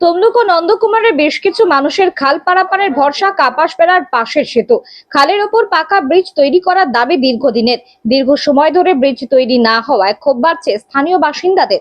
তমলুক ও নন্দকুমারের বেশ কিছু মানুষের খাল পারাপারের ভরসা, কাপাস বেড়ার পাশের সেতু। খালের ওপর পাকা ব্রিজ তৈরি করার দাবি দীর্ঘদিনের। দীর্ঘ সময় ধরে ব্রিজ তৈরি না হওয়ায় ক্ষোভ বাড়ছে স্থানীয় বাসিন্দাদের।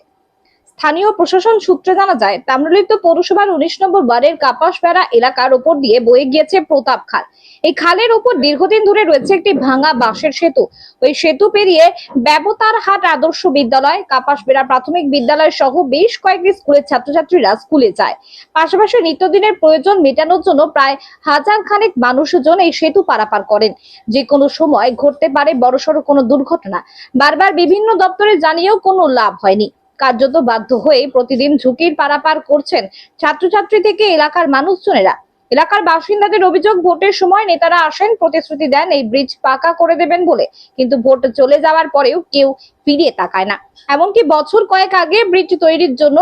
স্থানীয় প্রশাসন সূত্রে জানা যায়, তাম্রলিপ্ত পৌরসভার উনিশ নম্বর ওয়ার্ডের কাপাসবেড়া এলাকার ওপর দিয়ে বয়ে গিয়েছে প্রতাপ খাল। এই খালের ওপর দীর্ঘদিন ধরে রয়েছে একটি ভাঙা বাঁশের সেতু। ওই সেতু পেরিয়ে ব্যবতারহাট আদর্শ বিদ্যালয় কাপাসবেড়া প্রাথমিক বিদ্যালয় সহ বেশ কয়েকটি স্কুলের ছাত্রছাত্রীরা স্কুলে যায়। পাশাপাশি নিত্যদিনের প্রয়োজন মেটানোর জন্য প্রায় হাজার খানেক মানুষজন এই সেতু পারাপার করেন। যে কোনো সময় ঘটতে পারে বড়সড় কোনো দুর্ঘটনা। বারবার বিভিন্ন দপ্তরে জানিয়েও কোনো লাভ হয়নি। কার্যত বাধ্য হয়ে প্রতিদিন ঝুঁকির পারাপার করছেন ছাত্রছাত্রী থেকে এলাকার মানুষজনেরা। এলাকার বাসিন্দাদের অভিযোগ, ভোটের সময় নেতারা আসেন, প্রতিশ্রুতি দেন, এই ব্রিজ পাকা করে দেবেন বলে। কিন্তু ভোট চলে যাওয়ার পরেও কেউ ফিরিয়ে তাকায় না। এমনকি বছর কয়েক আগে ব্রিজ তৈরির জন্য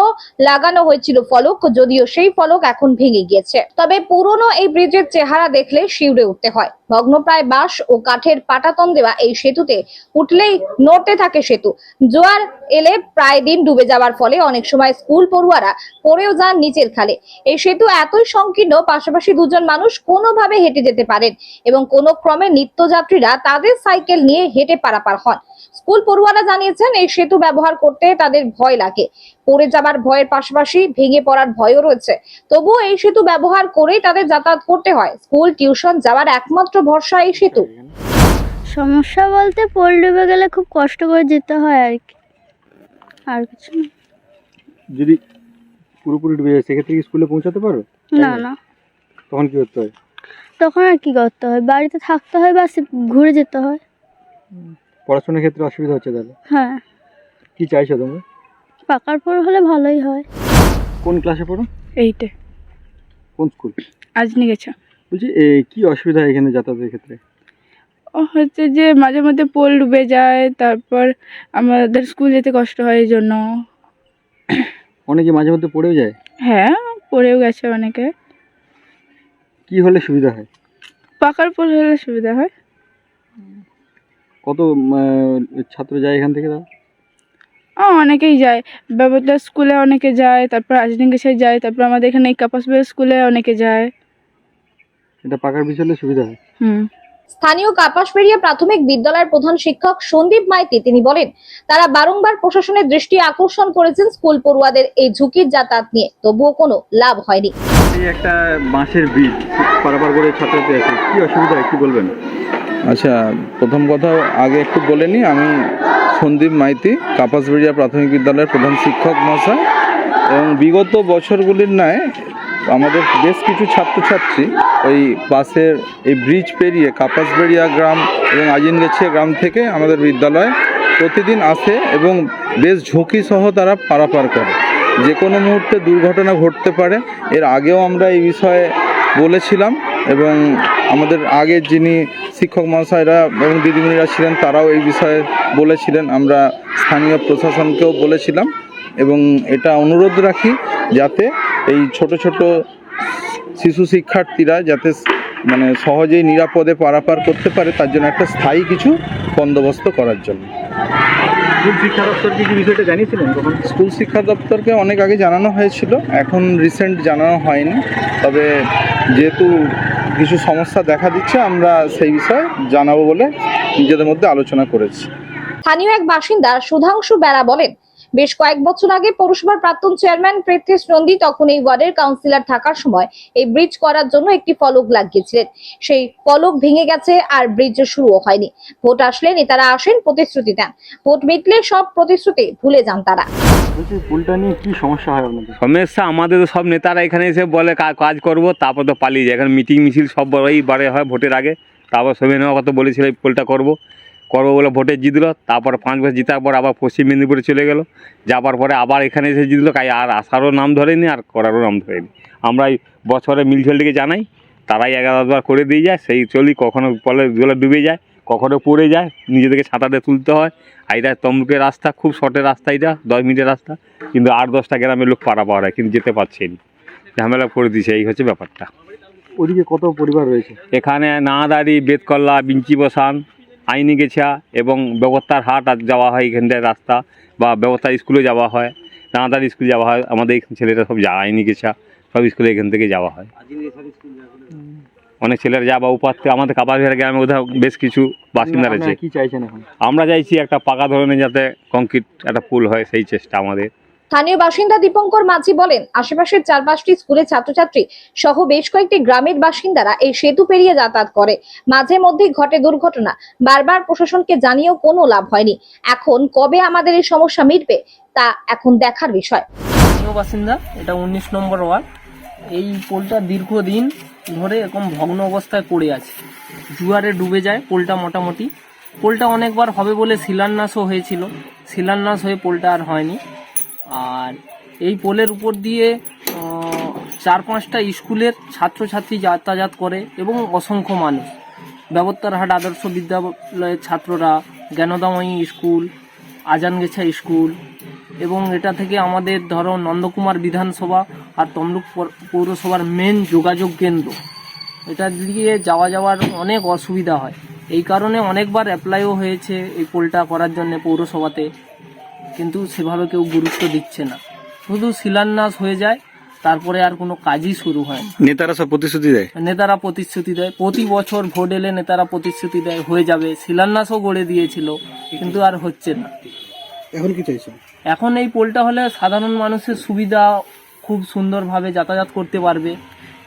লাগানো হয়েছিল ফলক, যদিও সেই ফলক এখন ভেঙে গিয়েছে। তবে পুরনো এই ব্রিজের চেহারা দেখলে শিউরে উঠতে হয়। ভগ্নপ্রায় বাঁশ ও কাঠের পাটাতন দেওয়া এই সেতুতে উঠলেই নড়তে থাকে সেতু। জোয়ার এলে প্রায় দিন ডুবে যাওয়ার ফলে অনেক সময় স্কুল পড়ুয়ারা পড়েও যান নিচের খালে। এই সেতু এতই সংকীর্ণ, পাশাপাশি দুজন মানুষ কোনোভাবে হেঁটে যেতে পারেন এবং কোনো ক্রমে নিত্যযাত্রীরা তাদের সাইকেল নিয়ে হেঁটে পারাপার হন। স্কুল পড়ুয়ারা জানিয়েছেন এই সেতু ব্যবহার করতে তাদের ভয় লাগে। পড়ে যাবার ভয়ের পাশাপাশি ভেঙে পড়ার ভয়ও রয়েছে। তবুও এই সেতু ব্যবহার করেই তাদের যাতায়াত করতে হয়। স্কুল টিউশন যাওয়ার একমাত্র ভরসা এই সেতু। সমস্যা বলতে পোল ডুবে গেলে খুব কষ্ট করে যেতে হয় আর কি। আর কিছু না। যদি পুরোপুরি ডুবে যায় সেক্ষেত্রে কি স্কুলে পৌঁছাতে পারো না না। তখন কি করতে হয়? তখন আর কি করতে হয়? বাড়িতে থাকতে হয় বা ঘুরে যেতে হয়। পড়াশোনার ক্ষেত্রে অসুবিধা হচ্ছে তাহলে? হ্যাঁ। কি চাইছো তোমরা পাকার পর হলে ভালোই হয়। কোন ক্লাসে পড়ো? এইটে। কোন স্কুল আজনি গেছে বলছি এ, কি অসুবিধা হয় এখানে যাতায়াতের ক্ষেত্রে? ও হচ্ছে যে মাঝে মধ্যে পোল ডুবে যায় তারপর আমাদের স্কুল যেতে কষ্ট হয় এই জন্য। অনেকে মাঝে মধ্যে পড়েও যায়? হ্যাঁ পড়েও গেছে অনেকে। কি হলে সুবিধা হয়? পাকার পোল হলে সুবিধা হয়। কত ছাত্র যায় এখান থেকে তাও অনেকেই যায়। ব্যবতা স্কুলে অনেকে যায় তারপর গেছে যায় তারপর আমাদের এখানে কাপাসবের স্কুলে অনেকে যায়। এটা পাকার বিষয় সুবিধা হয়। হুম। স্থানীয় কাপাসবেড়িয়া প্রাথমিক বিদ্যালয়ের প্রধান শিক্ষক সন্দীপ মাইতি তিনি বলেন তারা বারংবার প্রশাসনের দৃষ্টি আকর্ষণ করেছেন স্কুল পড়ুয়াদের এই ঝুঁকির যাতায়াত নিয়ে। তবুও কোনো লাভ হয়নি। এই একটা বাঁশের ব্রিজ পারাপার করে ছাত্রছাত্রী আছে কি অসুবিধা কি বলবেন? আচ্ছা প্রথম কথা আগে একটু বলে নিই আমি সন্দীপ মাইতি, কাপাসবেড়িয়া প্রাথমিক বিদ্যালয়ের প্রধান শিক্ষক মহাশয়। এবং বিগত বছরগুলির ন্যায় আমাদের বেশ কিছু ছাত্রছাত্রী ওই বাসের এই ব্রিজ পেরিয়ে কাপাসবেড়িয়া গ্রাম এবং আজিনগেছিয়া গ্রাম থেকে আমাদের বিদ্যালয়ে প্রতিদিন আসে এবং বেশ ঝুঁকি সহ তারা পারাপার করে। যে কোনো মুহূর্তে দুর্ঘটনা ঘটতে পারে, এর আগেও আমরা এই বিষয়ে বলেছিলাম। এবং আমাদের আগের যিনি শিক্ষক মহাশয়রা এবং দিদিমণিরা ছিলেন তারাও এই বিষয়ে বলেছিলেন। আমরা স্থানীয় প্রশাসনকেও বলেছিলাম এবং এটা অনুরোধ রাখি যাতে এই ছোট ছোট শিশু শিক্ষার্থীরা যাতে মানে সহজেই নিরাপদে পারাপার করতে পারে তার জন্য একটা স্থায়ী কিছু বন্দোবস্ত করার জন্য। স্কুল শিক্ষা দপ্তরকে অনেক আগে জানানো হয়েছিল এখন রিসেন্ট জানানো হয়নি। তবে যেহেতু কিছু সমস্যা দেখা দিচ্ছে, আমরা সেই বিষয়ে জানাব বলে নিজেদের মধ্যে আলোচনা করেছি। স্থানীয় এক বাসিন্দা সুধাংশু বেড়া বলেন, বেশ কয়েক বছর আগে পৌরসভার প্রাক্তন চেয়ারম্যান পৃথ্বীশ নন্দী তখন এই ওয়ার্ডের কাউন্সিলর থাকার সময় এই ব্রিজ করার জন্য একটি ফলক লাগিয়েছিলেন। সেই ফলক ভেঙে গেছে আর ব্রিজ শুরুও হয়নি। ভোট আসলে নেতারা আসেন প্রতিশ্রুতি দেন। ভোট মিটলে সব প্রতিশ্রুতি ভুলে যান তারা। সমস্যা সমস্যা আমাদের তো সব নেতারা এখানে এসে বলে কাজ করব, তারপর তো পালিয়ে যায়। এখানে মিটিং মিছিল সব বড়ই বারে হয় ভোটের আগে। তারপর সবাই নেওয়া কথা বলেছিল, এই পোলটা করব। করব বলে ভোটে জিতলো, তারপর পাঁচ বছর জিতার পর আবার পশ্চিম মেদিনীপুরে চলে গেল। যাবার পরে আবার এখানে এসে জিতলো, কাই আর আসারও নাম ধরেনি, আর করারও নাম ধরেনি। আমরা এই বছরে মিলঝলটিকে জানাই, তারাই এগারোবার করে দিয়ে যায়, সেই চলি কখনো পলে জলে ডুবে যায়। কখনো পড়ে যায় নিজেদেরকে ছাতাতে তুলতে হয়। আর এটা তমলুকের রাস্তা খুব শর্টের রাস্তা এটা দশ মিনিটের রাস্তা। কিন্তু আট দশটা গ্রামের লোক পারা পাওয়া কিন্তু যেতে পারছেনি ঝামেলা করে দিছে এই হচ্ছে ব্যাপারটা। ওদিকে কত পরিবার রয়েছে? এখানে নাদারি বেতকল্লা বিঞ্চি বসান আইনি গেছা এবং ব্যবস্থার হাট যাওয়া হয় এখানটায় রাস্তা বা ব্যবস্থার স্কুলে যাওয়া হয় নাদারি স্কুলে যাওয়া হয়। আমাদের এখানে ছেলেরা সব যায় আইনি গেছা সব স্কুলে এখান থেকে যাওয়া হয়। অনেক ছেলেরা যা বা উপার আমাদের কাপাসবিহার গ্রামে কোথাও বেশ কিছু বাসিন্দা রয়েছে। কি চাইছেন এখন? আমরা চাইছি একটা পাকা ধরনের যাতে কংক্রিট একটা পুল হয় সেই চেষ্টা আমাদের। স্থানীয় বাসিন্দা দীপঙ্কর মাঝি বলেন আশেপাশের চার পাঁচটি স্কুলের ছাত্রছাত্রী সহ বেশ কয়েকটি গ্রামের বাসিন্দারা এই সেতু পেরিয়ে যাতায়াত করে। মাঝে মধ্যেই ঘটে দুর্ঘটনা। বারবার প্রশাসনকে জানিয়েও কোনো লাভ হয়নি। এখন কবে আমাদের এই সমস্যা মিটবে তা এখন দেখার বিষয়। বাসিন্দা এটা উনিশ নম্বর ওয়ার্ড। এই পোলটা দীর্ঘদিন ধরে এরকম ভগ্ন অবস্থায় পড়ে আছে। জুয়ারে ডুবে যায় পোলটা মোটামুটি। পোলটা অনেকবার হবে বলে শিলান্যাসও হয়েছিল। শিলান্যাস হয়ে পোলটা আর হয়নি। আর এই পোলের উপর দিয়ে চার পাঁচটা স্কুলের ছাত্রছাত্রী যাতায়াত করে এবং অসংখ্য মানুষ। ব্যবত্তারহাট আদর্শ বিদ্যালয়ের ছাত্ররা, জ্ঞানদাময়ী স্কুল, আজানগেছা স্কুল এবং এটা থেকে আমাদের ধরো নন্দকুমার বিধানসভা আর তমলুক পৌর- পৌরসভার মেন যোগাযোগ কেন্দ্র। এটা দিয়ে যাওয়া যাওয়ার অনেক অসুবিধা হয়। এই কারণে অনেকবার অ্যাপ্লাইও হয়েছে এই পোলটা করার জন্য পৌরসভাতে। কিন্তু সেভাবে কেউ গুরুত্ব দিচ্ছে না। শুধু শিলান্যাস হয়ে যায় তারপরে আর কোনো কাজই শুরু হয় না। নেতারা সব প্রতিশ্রুতি দেয়? নেতারা প্রতিশ্রুতি দেয়। প্রতি বছর ভোট এলে নেতারা প্রতিশ্রুতি দেয় হয়ে যাবে। শিলান্যাসও গড়ে দিয়েছিল কিন্তু আর হচ্ছে না। এখন কি চাইছেন? এখন এই পোলটা হলে সাধারণ মানুষের সুবিধা খুব সুন্দরভাবে যাতায়াত করতে পারবে।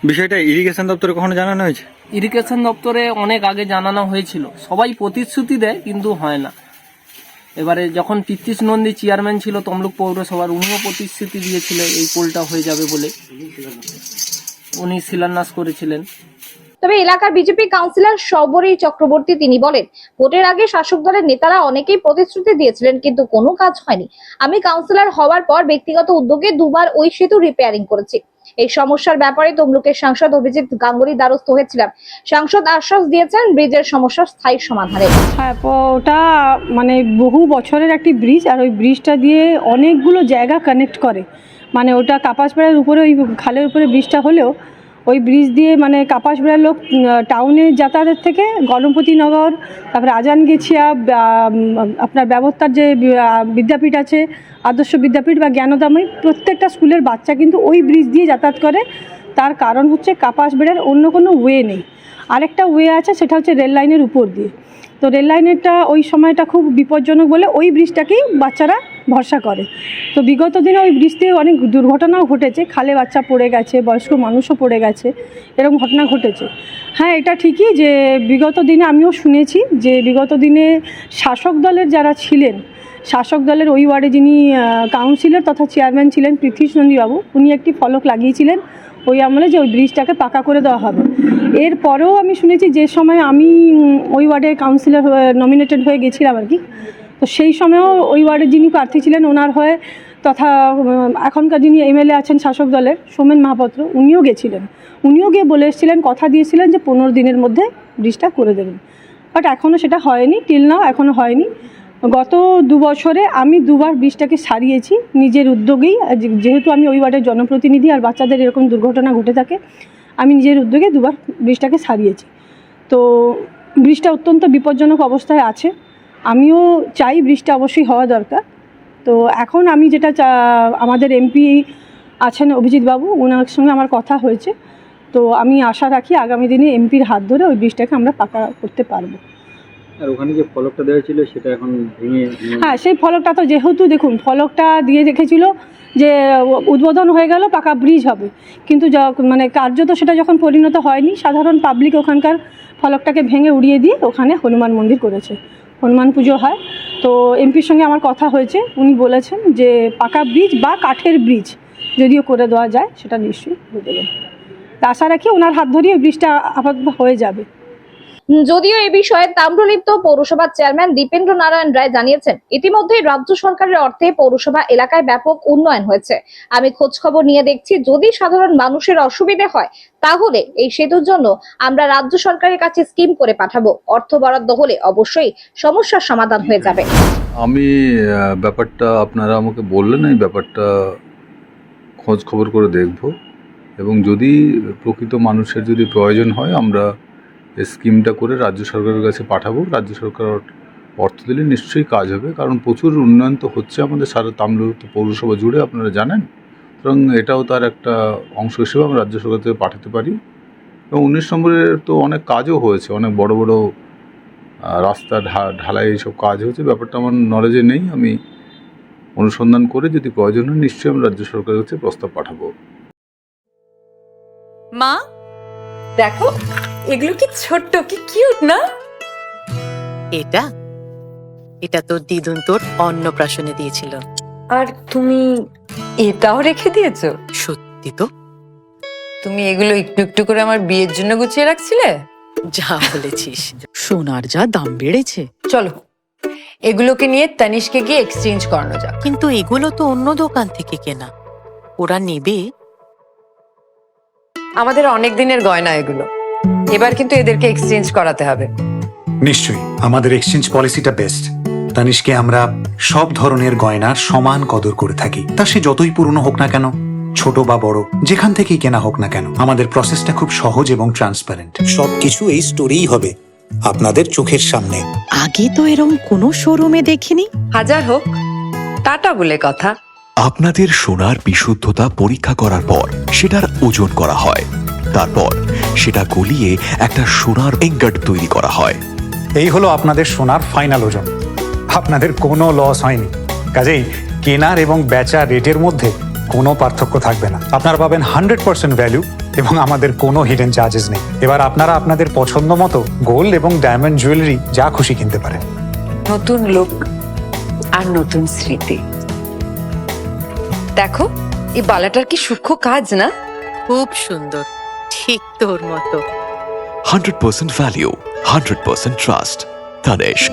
বিষয়টা ইরিগেশন দপ্তরে কখনো জানানো হয়েছে? ইরিগেশন দপ্তরে অনেক আগে জানানো হয়েছিল। সবাই প্রতিশ্রুতি দেয় কিন্তু হয় না। এবারে যখন পিতৃষ নন্দী চেয়ারম্যান ছিল তমলুক পৌরসভার উনিও প্রতিশ্রুতি দিয়েছিল এই পোলটা হয়ে যাবে বলে। উনি শিলান্যাস করেছিলেন। তবে এলাকার বিজেপি কাউন্সিলর সবরী চক্রবর্তী তিনি বলেন, ভোটের আগে শাসক দলের নেতারা অনেকেই প্রতিশ্রুতি দিয়েছিলেন, কিন্তু কোনো কাজ হয়নি। আমি কাউন্সিলর হওয়ার পর ব্যক্তিগত উদ্যোগে দুবার ওই সেতু রিপেয়ারিং করেছি। এই সমস্যার ব্যাপারে তমলুকের সাংসদ অভিজিৎ গাঙ্গুলি দ্বারস্থ হয়েছিলাম। সাংসদ আশ্বাস দিয়েছেন, ব্রিজের সমস্যার স্থায়ী সমাধানে। হ্যাঁ ওটা মানে বহু বছরের একটি ব্রিজ, আর ওই ব্রিজটা দিয়ে অনেকগুলো জায়গা কানেক্ট করে। মানে ওটা কাপাসবেড়ার উপরে, ওই খালের উপরে ব্রিজটা হলেও ওই ব্রিজ দিয়ে মানে কাপাসবেড়ার লোক টাউনে যাতায়াতের থেকে গণপতিনগর তারপরে আজান গেছিয়া আপনার ব্যবস্থার যে বিদ্যাপীঠ আছে, আদর্শ বিদ্যাপীঠ বা জ্ঞানদাময়ী, প্রত্যেকটা স্কুলের বাচ্চা কিন্তু ওই ব্রিজ দিয়ে যাতায়াত করে। তার কারণ হচ্ছে কাপাসবেড়ার অন্য কোনো ওয়ে নেই। আরেকটা ওয়ে আছে, সেটা হচ্ছে রেল লাইনের উপর দিয়ে। তো রেল লাইনেরটা ওই সময়টা খুব বিপজ্জনক বলে ওই ব্রিজটাকেই বাচ্চারা ভরসা করে। তো বিগত দিনে ওই ব্রিজ দিয়ে অনেক দুর্ঘটনাও ঘটেছে। খালে বাচ্চা পড়ে গেছে, বয়স্ক মানুষও পড়ে গেছে, এরকম ঘটনা ঘটেছে। হ্যাঁ এটা ঠিকই যে বিগত দিনে আমিও শুনেছি যে বিগত দিনে শাসক দলের যারা ছিলেন, শাসক দলের ওই ওয়ার্ডে যিনি কাউন্সিলর তথা চেয়ারম্যান ছিলেন পৃথ্বীশ নন্দীবাবু, উনি একটি ফলক লাগিয়েছিলেন ওই আমলে যে ওই ব্রিজটাকে পাকা করে দেওয়া হবে। এরপরেও আমি শুনেছি যে সময় আমি ওই ওয়ার্ডে কাউন্সিলর নমিনেটেড হয়ে গেছিলাম আর কি। তো সেই সময়ও ওই ওয়ার্ডের যিনি প্রার্থী ছিলেন, ওনার হয়ে তথা এখনকার যিনি এমএলএ আছেন শাসক দলের সোমেন মাহাপাত্র, উনিও গেছিলেন। উনিও গিয়ে বলে এসেছিলেন, কথা দিয়েছিলেন যে পনেরো দিনের মধ্যে ব্রিজটা করে দেবেন। বাট এখনও সেটা হয়নি, টিল নাও এখনও হয়নি। গত দু বছরে আমি দুবার ব্রিজটাকে সারিয়েছি, নিজের উদ্যোগেই যেহেতু আমি ওই ওয়ার্ডের জনপ্রতিনিধি আর বাচ্চাদের এরকম দুর্ঘটনা ঘটে থাকে, আমি নিজের উদ্যোগে দুবার ব্রিজটাকে সারিয়েছি। তো ব্রিজটা অত্যন্ত বিপজ্জনক অবস্থায় আছে। আমিও চাই ব্রিজটা অবশ্যই হওয়া দরকার। তো এখন আমি যেটা আমাদের এমপি আছেন অভিজিৎবাবু ওনার সঙ্গে আমার কথা হয়েছে। তো আমি আশা রাখি আগামী দিনে এমপির হাত ধরে ওই ব্রিজটাকে আমরা পাকা করতে পারব। আর ওখানে যে ফলকটা দেওয়া ছিল সেটা এখন ভেঙে হ্যাঁ সেই ফলকটা তো যেহেতু দেখুন ফলকটা দিয়ে রেখেছিল যে উদ্বোধন হয়ে গেল পাকা ব্রিজ হবে। কিন্তু য- মানে তো সেটা যখন পরিণত হয়নি সাধারণ পাবলিক ওখানকার ফলকটাকে ভেঙে উড়িয়ে দিয়ে ওখানে হনুমান মন্দির করেছে। হনুমান পুজো হয়। তো এমপির সঙ্গে আমার কথা হয়েছে, উনি বলেছেন যে পাকা ব্রিজ বা কাঠের ব্রিজ যদিও করে দেওয়া যায়, সেটা নিশ্চয়ই হয়ে দেবেন। আশা রাখি ওনার হাত ধরিয়ে ব্রিজটা আপাতত হয়ে যাবে। যদিও এ বিষয়ে তাম্রলিপ্ত পৌরসভার চেয়ারম্যান দীপেন্দ্র নারায়ণ রায় জানিয়েছেন, ইতিমধ্যেই রাজ্য সরকারের অর্থে পৌরসভা এলাকায় ব্যাপক উন্নয়ন হয়েছে। আমি খোঁজ খবর নিয়ে দেখছি, যদি সাধারণ মানুষের অসুবিধে হয়, তাহলে এই সেতুর জন্য আমরা রাজ্য সরকারের কাছে স্কিম করে পাঠাবো। অর্থ বরাদ্দ হলে অবশ্যই সমস্যার সমাধান হয়ে যাবে। আমি ব্যাপারটা আপনারা আমাকে বললেন এই ব্যাপারটা খোঁজ খবর করে দেখব। এবং যদি প্রকৃত মানুষের যদি প্রয়োজন হয়, আমরা স্কিমটা করে রাজ্য সরকারের কাছে পাঠাবো। রাজ্য সরকার অর্থ দিলে নিশ্চয়ই কাজ হবে, কারণ প্রচুর উন্নয়ন তো হচ্ছে আমাদের সারা তাম্রলিপ্ত পৌরসভা জুড়ে, আপনারা জানেন। সুতরাং এটাও তার একটা অংশ হিসেবে আমরা রাজ্য সরকার থেকে পাঠাতে পারি। এবং উনিশ নম্বরের তো অনেক কাজও হয়েছে, অনেক বড় বড় রাস্তা ঢা- ঢালাই এইসব কাজ হয়েছে। ব্যাপারটা আমার নলেজে নেই, আমি অনুসন্ধান করে যদি প্রয়োজন হয়, নিশ্চয়ই আমি রাজ্য সরকারের কাছে প্রস্তাব পাঠাবো। মা, দেখো। এগুলো কি ছোট্ট কি কিউট না? এটা? এটা তোর দিদুন তোর অন্নপ্রাশনে দিয়েছিল। আর তুমি এটাও রেখে দিয়েছ? সত্যি তো। তুমি এগুলো একটু একটু করে আমার বিয়ের জন্য গুছিয়ে রাখছিলে? যা বলেছিস। সোনার যা দাম বেড়েছে। চলো এগুলোকে নিয়ে তানিশকে গিয়ে এক্সচেঞ্জ করানো যাক। কিন্তু এগুলো তো অন্য দোকান থেকে কেনা। ওরা নেবে। আমাদের অনেক দিনের গয়না এগুলো। এবার কিন্তু এদেরকে এক্সচেঞ্জ করাতে হবে। নিশ্চয়ই আমাদের এক্সচেঞ্জ পলিসিটা বেস্ট তানিশকে আমরা সব ধরনের গয়নার সমান কদর করে থাকি। তা সে যতই পুরনো হোক না কেন ছোট বা বড় যেখান থেকেই কেনা হোক না কেন আমাদের প্রসেসটা খুব সহজ এবং ট্রান্সপারেন্ট সবকিছু এই স্টোরেই হবে আপনাদের চোখের সামনে। আগে তো এরকম কোনো শোরুমে দেখিনি। হাজার হোক টাটা বলে কথা। আপনাদের সোনার বিশুদ্ধতা পরীক্ষা করার পর সেটার ওজন করা হয়। তারপর সেটা গলিয়ে একটা সোনার এঙ্গাট তৈরি করা হয়। এই হলো আপনাদের সোনার ফাইনাল ওজন। আপনাদের কোনো লস হয়নি। কাজেই কেনার এবং বেচা রেটের মধ্যে কোনো পার্থক্য থাকবে না। আপনারা পাবেন হান্ড্রেড পার্সেন্ট ভ্যালু এবং আমাদের কোনো হিডেন চার্জেস নেই। এবার আপনারা আপনাদের পছন্দ মতো গোল্ড এবং ডায়মন্ড জুয়েলারি যা খুশি কিনতে পারেন। নতুন লোক আর নতুন স্মৃতি। দেখো এই বালাটার কি সূক্ষ্ম কাজ না? খুব সুন্দর। ঠিক তোর মতো। Hundred percent value hundred percent trust Tanishq